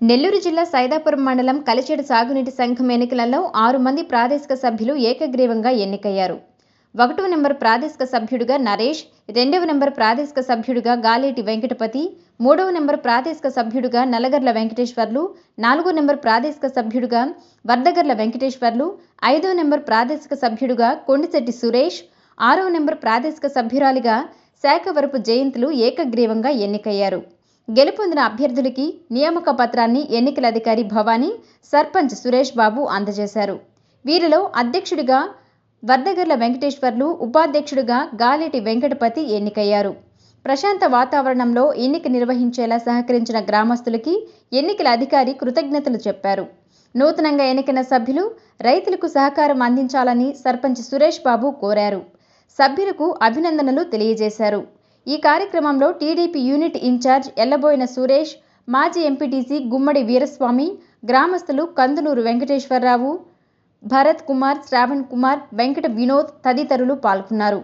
నెల్లూరు జిల్లా సైదాపురం మండలం కలిచేడు సాగునీటి సంఘం ఎన్నికలలో ఆరు మంది ప్రాదేశిక సభ్యులు ఏకగ్రీవంగా ఎన్నికయ్యారు. ఒకటవ నెంబర్ ప్రాదేశిక సభ్యుడిగా నరేష్ రెండవ నెంబర్ ప్రాదేశిక సభ్యుడిగా గాలేటి వెంకటపతి మూడవ నెంబర్ ప్రాదేశిక సభ్యుడిగా నల్లగర్ల వెంకటేశ్వర్లు నాలుగో నెంబర్ ప్రాదేశిక సభ్యుడిగా వర్ధగర్ల వెంకటేశ్వర్లు ఐదవ నెంబర్ ప్రాదేశిక సభ్యుడిగా కొండిశెట్టి సురేష్ ఆరవ నెంబర్ ప్రాదేశిక సభ్యురాలిగా శాఖవరపు జయంతులు ఏకగ్రీవంగా ఎన్నికయ్యారు. గెలుపొందిన అభ్యర్థులకి నియామక పత్రాన్ని ఎన్నికల అధికారి భవానీ సర్పంచ్ సురేష్ బాబు అందజేశారు. వీరిలో అధ్యక్షుడిగా వర్ధగర్ల వెంకటేశ్వర్లు ఉపాధ్యక్షుడిగా గాలేటి వెంకటపతి ఎన్నికయ్యారు. ప్రశాంత వాతావరణంలో ఎన్నిక నిర్వహించేలా సహకరించిన గ్రామస్తులకి ఎన్నికల అధికారి కృతజ్ఞతలు చెప్పారు. నూతనంగా ఎన్నికైన సభ్యులు రైతులకు సహకారం అందించాలని సర్పంచ్ సురేష్ బాబు కోరారు. సభ్యులకు అభినందనలు తెలియజేశారు. ఈ కార్యక్రమంలో TDP unit incharge Yellaboina Suresh మాజీ ఎంపీటీసీ గుమ్మడి వీరస్వామి గ్రామస్తులు కందునూరు వెంకటేశ్వరరావు భరత్ కుమార్ శ్రావణ్ కుమార్ వెంకట వినోద్ తదితరులు పాల్గొన్నారు.